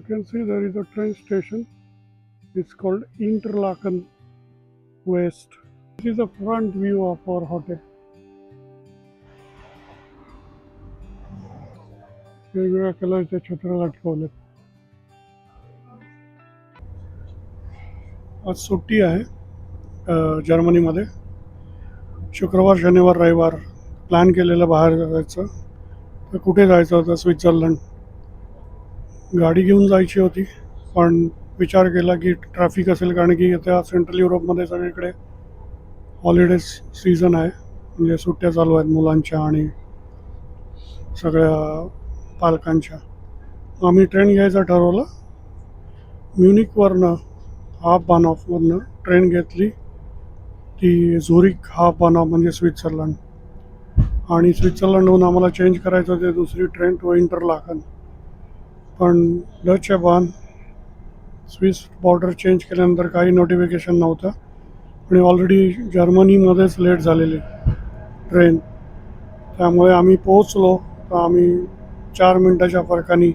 You can see there is a train station. It's called Interlaken West. This is a front view of our hotel. वेगवेगळ्या कलरच्या छत्र लटकवल्यात आज सुट्टी आहे जर्मनीमध्ये शुक्रवार शनिवार रविवार प्लॅन केलेलं बाहेर जायचं तर कुठे जायचं होतं स्वित्झर्लंड गाडी घेऊन जायची होती पण विचार केला की ट्रॅफिक असेल कारण की आता सेंट्रल युरोपमध्ये सगळीकडे हॉलिडेज सीझन आहे. म्हणजे सुट्ट्या चालू आहेत मुलांच्या आणि सगळ्या पालकांच्या. आम्ही ट्रेन घ्यायचं ठरवलं. म्युनिकवरनं हाफ बानॉफवरनं ट्रेन घेतली. ती झुरिक हाफ बानॉफ म्हणजे स्वित्झर्लंड. आणि स्वित्झर्लंडहून आम्हाला चेंज करायचं होते दुसरी ट्रेन टू इंटरलाकन पण डचच्या बान स्विस बॉर्डर चेंज केल्यानंतर काही नोटिफिकेशन नव्हतं. आणि ऑलरेडी जर्मनीमध्येच लेट झालेली ट्रेन त्यामुळे आम्ही पोहोचलो. तर आम्ही चार मिनटाच्या फरकाने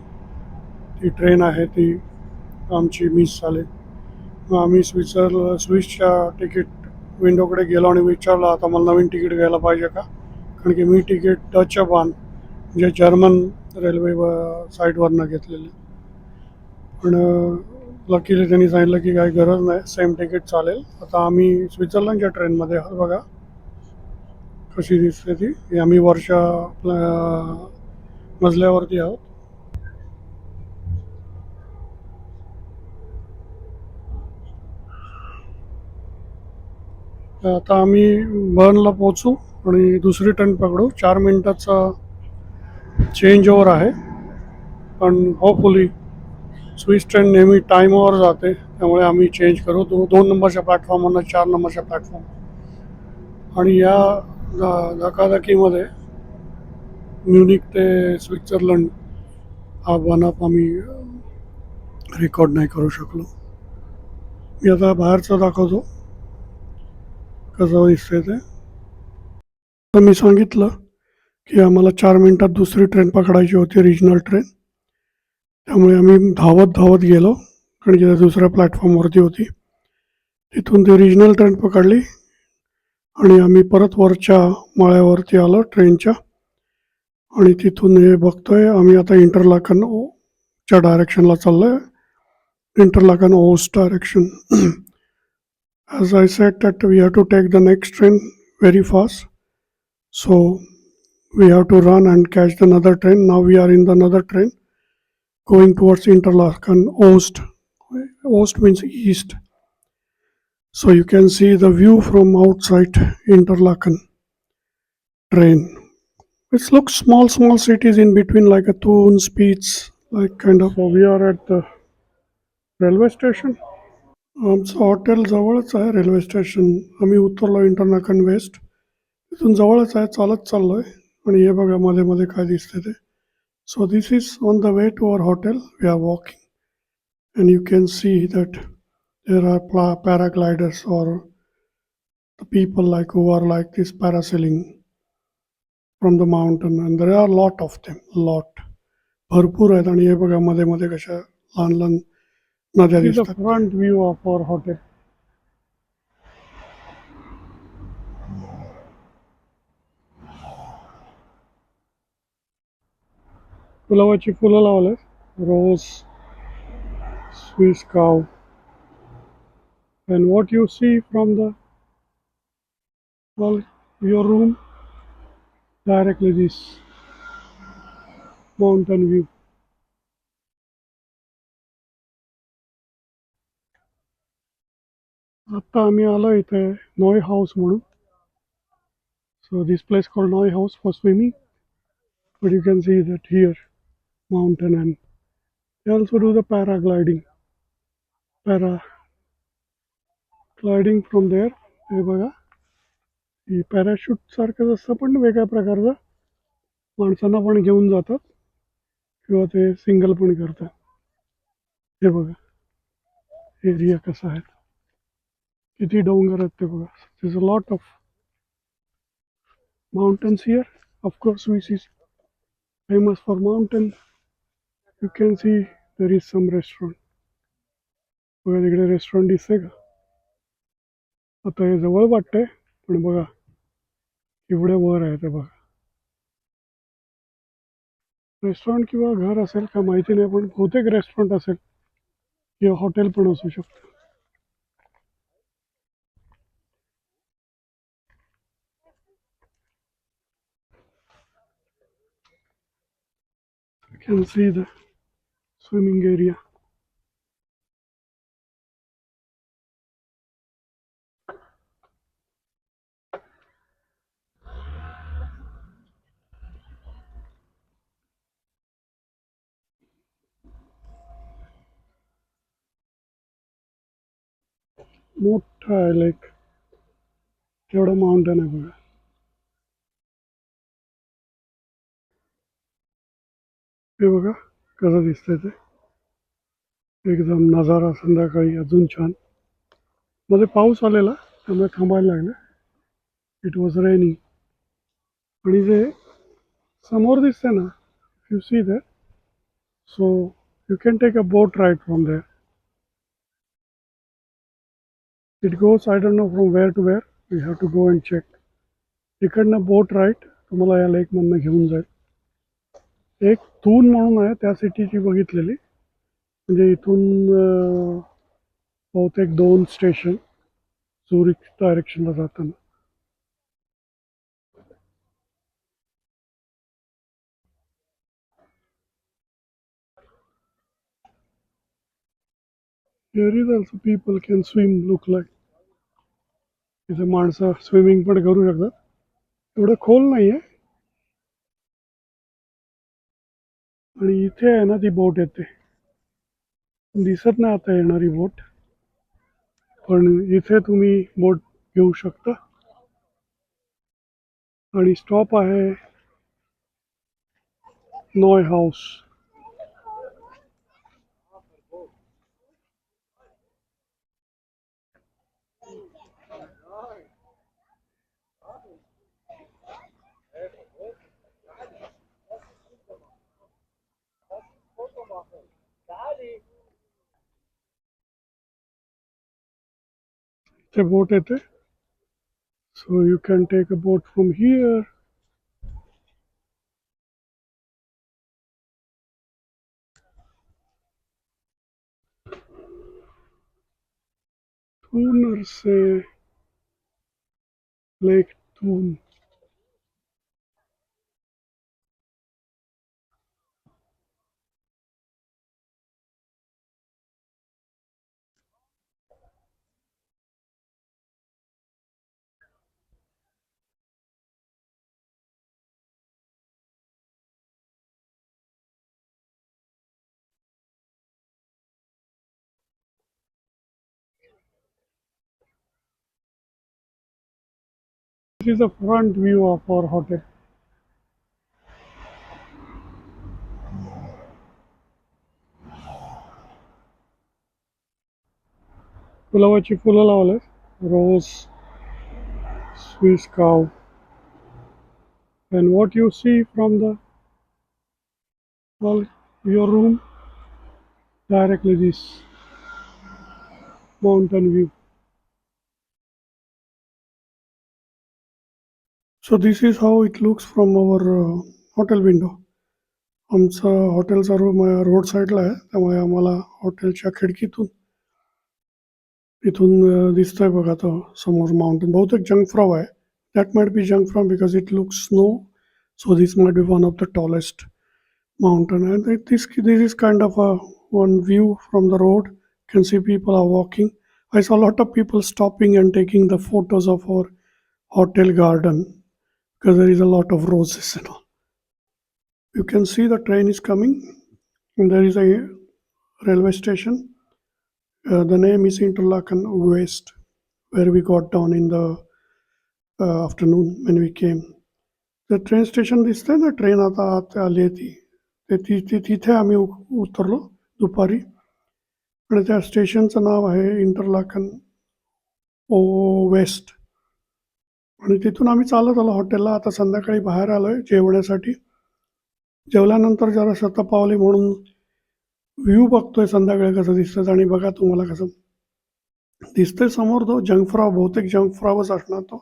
ती ट्रेन आहे ती आमची मिस झाली. मग आम्ही स्विसर स्विसच्या तिकीट विंडोकडे गेलो आणि विचारलं आता मला नवीन तिकीट घ्यायला पाहिजे का? कारण की मी तिकीट डचच्या बांध जे जर्मन रेल्वे साईटवरनं घेतलेले. पण लकीली त्यांनी सांगितलं की काही गरज नाही सेम तिकीट चालेल. आता आम्ही स्वित्झर्लंडच्या ट्रेनमध्ये आहोत बघा. कशी दिसते ती? ही आम्ही वर्षा आपल्या मजल्यावरती आहोत. आता आम्ही बर्नला पोचू आणि दुसरी ट्रेन पकडू. चार मिनटाचा चेंज ओवर आहे. पण होपफुली स्विस ट्रेन नेहमी टाईमवर जाते. त्यामुळे आम्ही चेंज करू. दो दोन नंबरच्या प्लॅटफॉर्मवरनं चार नंबरच्या प्लॅटफॉर्म आणि या धकाधकीमध्ये म्युनिक ते स्वित्झर्लंड हा वनअप आम्ही रेकॉर्ड नाही करू शकलो. मी आता बाहेरचं दाखवतो. कसं दिसतंय ते. तर मी सांगितलं की आम्हाला चार मिनटात दुसरी ट्रेन पकडायची होती रिजनल ट्रेन त्यामुळे आम्ही धावत धावत गेलो कारण जिथे दुसऱ्या प्लॅटफॉर्मवरती होती. तिथून ती रिजनल ट्रेन पकडली आणि आम्ही परत वरच्या माळ्यावरती आलो ट्रेनच्या आणि तिथून हे बघतोय आम्ही आता इंटरलाकन ओ- च्या डायरेक्शनला चाललोय. Interlaken Ost direction as I said that we have to take the next train very fast so we have to run and catch the another train. Now we are in the another train going towards Interlaken Ost. Ost means east. So you can see the view from outside Interlaken train. It looks small, small cities in between like a Thun, Spitz, like kind of. So we are at the railway station. आमचं hotel जवळच आहे railway station आम्ही उतरलो इंटरनाकन waste तिथून जवळच आहे चालत चाललो आहे आणि हे बघा मध्ये मध्ये काय दिसते ते so this is on the way to our hotel we are walking and you can see that there are pla paragliders or the people like who are like this parasailing from the mountain and there are lot of them lot भरपूर आहेत आणि हे बघा मध्ये मध्ये कशा लहान लहान नद्या This is the दिसतात front view of our hotel. गुलाबाची फुलं लावले रोज Swiss cow and what you see from the well your room directly this mountain view आता आम्ही आलो इथे नॉय हाऊस म्हणून so this place called नॉय house for swimming but you can see that here mountain and they also do the paragliding para gliding from there हे बघा ही parachute सारखंच असतं पण वेगळ्या प्रकारचं माणसांना पण घेऊन जातात किंवा ते सिंगल पण करतात हे बघा एरिया कसा आहे किती डोंगर आहेत ते बघा this a lot of mountains here of course which is famous for mountain you can see there is some restaurant बघा, तिकडे रेस्टॉरंट दिसते का? आता हे जवळ वाटतंय, पण बघा एवढे वर आहे ते बघा. रेस्टॉरंट किंवा घर असेल का माहिती नाही, पण बहुतेक रेस्टॉरंट असेल, किंवा हॉटेल पण असू शकतं. Can see the swimming area. मोठा आहे लाईक एवढं माउंटन आहे बघा. हे बघा. कसं दिसतंय ते? एकदम नजारा संध्याकाळी अजून छान. मध्ये पाऊस आलेला त्यामुळे थांबायला लागलं. इट वॉज रेनी आणि जे समोर दिसतंय ना you see that so you can take a boat ride from there it goes I don't know from where to where you have to go and check इकडनं बोट राईड तुम्हाला या लेकमधनं घेऊन जाईल. एक थून म्हणून आहे त्या सिटीची बघितलेली. म्हणजे इथून बहुतेक दोन स्टेशन झुरिक डायरेक्शनला जाताना. Here is also people can swim look like. इथे माणसं स्विमिंग पण करू शकतात. एवढं खोल नाही आहे आणि इथे आहे ना ती बोट येते. दिसत नाही आता येणारी बोट. पण इथे तुम्ही बोट घेऊ शकता. आणि स्टॉप आहे. Neuhaus a boat at a so you can take a boat from here. Tun say Lake Tun This is the front view of our hotel. गुलाबाची फुलं लावले रोज Swiss cow and what you see from the well your room directly this mountain view so this is how it looks from our uh, hotel window आमचा हॉटेलचा room road साईडला आहे त्यामुळे आम्हाला हॉटेलच्या खिडकीतून इथून अ, दिसतंय बघा तो समोर माउंटेन बहुतेक जंगफ्रॉव आहे that might be Jungfrau because it looks snow so this might be one of the tallest mountain and it- this this is kind of a one view from the road can see people are walking i saw a lot of people stopping and taking the photos of our hotel garden because there is a lot of roses and all you can see the train is coming and there is a railway station uh, the name is interlaken west where we got down in the uh, afternoon when we came the train station दिसतंय ना train आता आत आली आहे ती ते ति ति- तिथे आम्ही उ- उतरलो दुपारी आणि त्या स्टेशनचं नाव आहे इंटरलाकन ओ वेस्ट आणि तिथून आम्ही चालत आलो हॉटेलला. आता संध्याकाळी बाहेर आलो आहे जेवण्यासाठी. जेवल्यानंतर जरा शतपावली म्हणून व्ह्यू बघतोय संध्याकाळी कसं दिसतं आणि बघा तुम्हाला कसं दिसतंय समोर तो जंगफ्राव बहुतेक जंगफ्रावच असणार तो.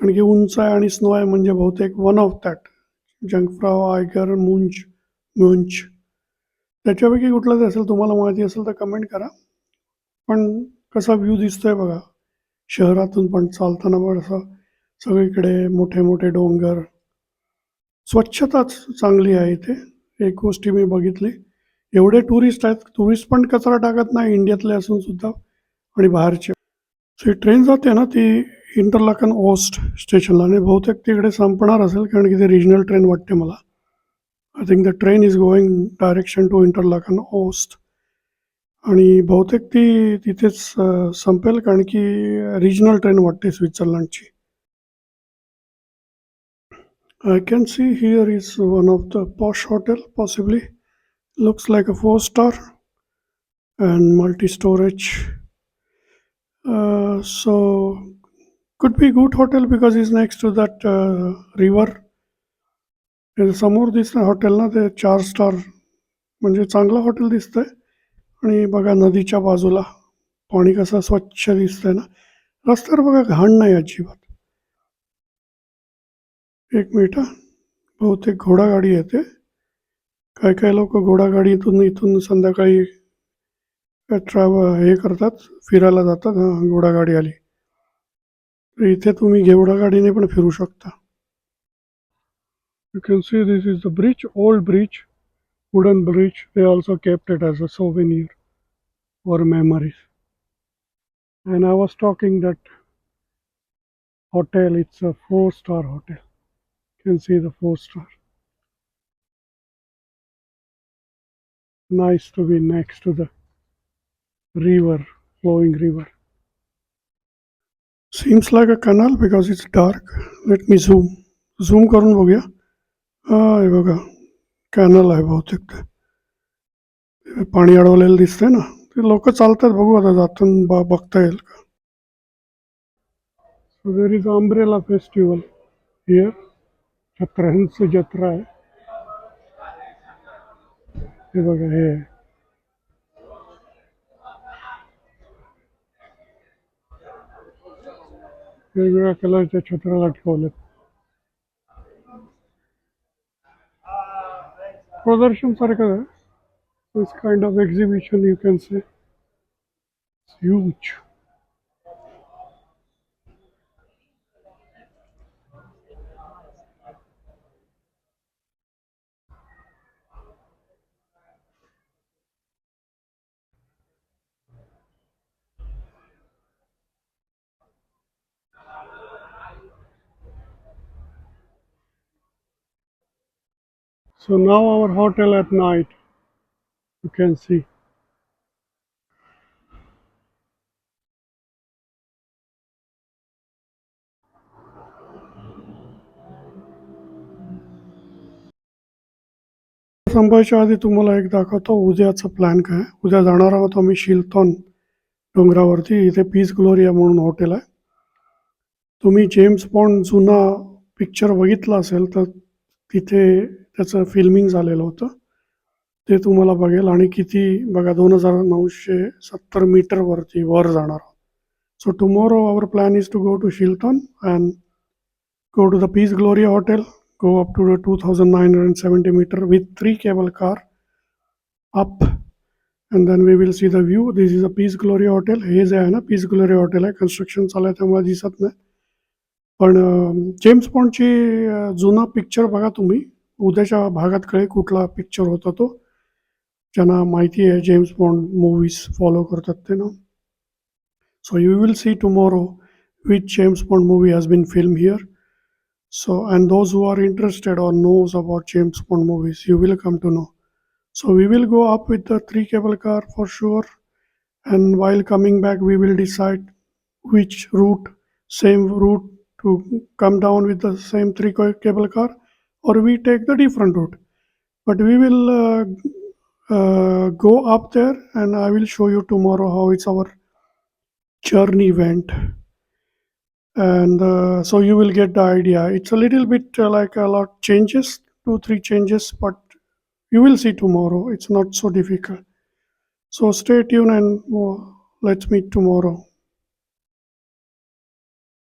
कारण की उंच आहे आणि स्नो आहे म्हणजे बहुतेक one of that Jungfrau Eiger Monch Monch त्याच्यापैकी कुठलंच असेल तुम्हाला माहिती असेल तर कमेंट करा. पण कसा व्ह्यू दिसतोय बघा. शहरातून पण चालताना पण असं सगळीकडे मोठे मोठे डोंगर. स्वच्छताच चांगली आहे इथे. एक गोष्टी मी बघितली. एवढे टुरिस्ट आहेत टुरिस्ट पण कचरा टाकत नाही इंडियातले असून सुद्धा आणि बाहेरचे. ही ट्रेन जाते ना ती इंटरलाकन ओस्ट स्टेशनला आणि बहुतेक तिकडे संपणार असेल कारण की ते रिजनल ट्रेन वाटते मला. I think the train is going direction to Interlaken Ost आणि बहुतेक ती तिथेच संपेल कारण की रिजनल ट्रेन वाटते स्वित्झर्लंडची. I can see here is one of the posh hotel possibly looks like a four star and multi storage uh, so could be good hotel because it's next to that uh, river हे समोर दिसतं hotel ना ते चार star म्हणजे चांगलं hotel दिसतंय आणि बघा नदीच्या बाजूला पाणी कसं स्वच्छ दिसतंय ना रस्त्यावर बघा घाण नाही अजिबात एक मिनिट हा. बहुतेक घोडागाडी येते काय काय लोक घोडागाडीतून इथून संध्याकाळी ट्रॅव्ह हे करतात फिरायला जातात हां घोडागाडी आली. तर इथे तुम्ही घोडागाडीने पण फिरू शकता. You can see this is the bridge old bridge wooden bridge they also kept it as a souvenir for memories and I was talking that hotel it's a four star hotel You can see the four star. Nice to be next to the river, flowing river. Seems like a canal because it's dark. Let me zoom. Zoom करून बघूया हा हे बघा canal आहे बहुतेक ते हे पाणी अडवलेलं दिसतंय ना ते लोक चालतात बघू आता जाताना ब- बघता येईल का so there is umbrella festival here छत्र्यांचं जत्रा आहे. हे बघा हे. वेगवेगळ्या कलरच्या छत्राला लटकवल्यात प्रदर्शन सारखं आहे. Kind of exhibition you can say huge huge. So now our hotel at night you can see. संपायच्या आधी तुम्हाला एक दाखवतो. उद्याचा प्लॅन काय? आहे. उद्या जाणार आहोत आम्ही शिलतॉन डोंगरावरती. इथे पीस ग्लोरिया म्हणून हॉटेल आहे. तुम्ही जेम्स बॉन्ड जुना पिक्चर बघितला असेल तर तिथे त्याचं फिल्मिंग झालेलं होतं. ते तुम्हाला बघेल. आणि किती बघा दोन हजार नऊशे सत्तर मीटरवरती वर जाणार आहोत. So tomorrow our plan is to go to Schilthorn and go to the Peace Gloria Hotel, go up to the 2970 meter with three cable car up, and then we will see the view. This is a Peace Gloria Hotel. हे जे आहे ना Piz Gloria hotel आहे. Construction चालू आहे त्यामुळे दिसत नाही. पण जेम्स पॉन्डची जुना पिक्चर बघा तुम्ही. उद्याच्या भागात कळे कुठला पिक्चर होता तो. ज्यांना माहिती आहे जेम्स बॉन्ड मूवीज फॉलो करतात ते ना. So you will see tomorrow which James Bond movie has been film here so and those who are interested or knows about James Bond movies you will come to know so we will go up with the three cable car for sure and while coming back we will decide which route same route to come down with the same three cable car or we take the different route. But we will uh, uh, go up there, and I will show you tomorrow how it's our journey went and uh, so you will get the idea it's a little bit uh, like a lot changes two three changes but you will see tomorrow. It's not so difficult. So stay tuned and uh, let's meet tomorrow.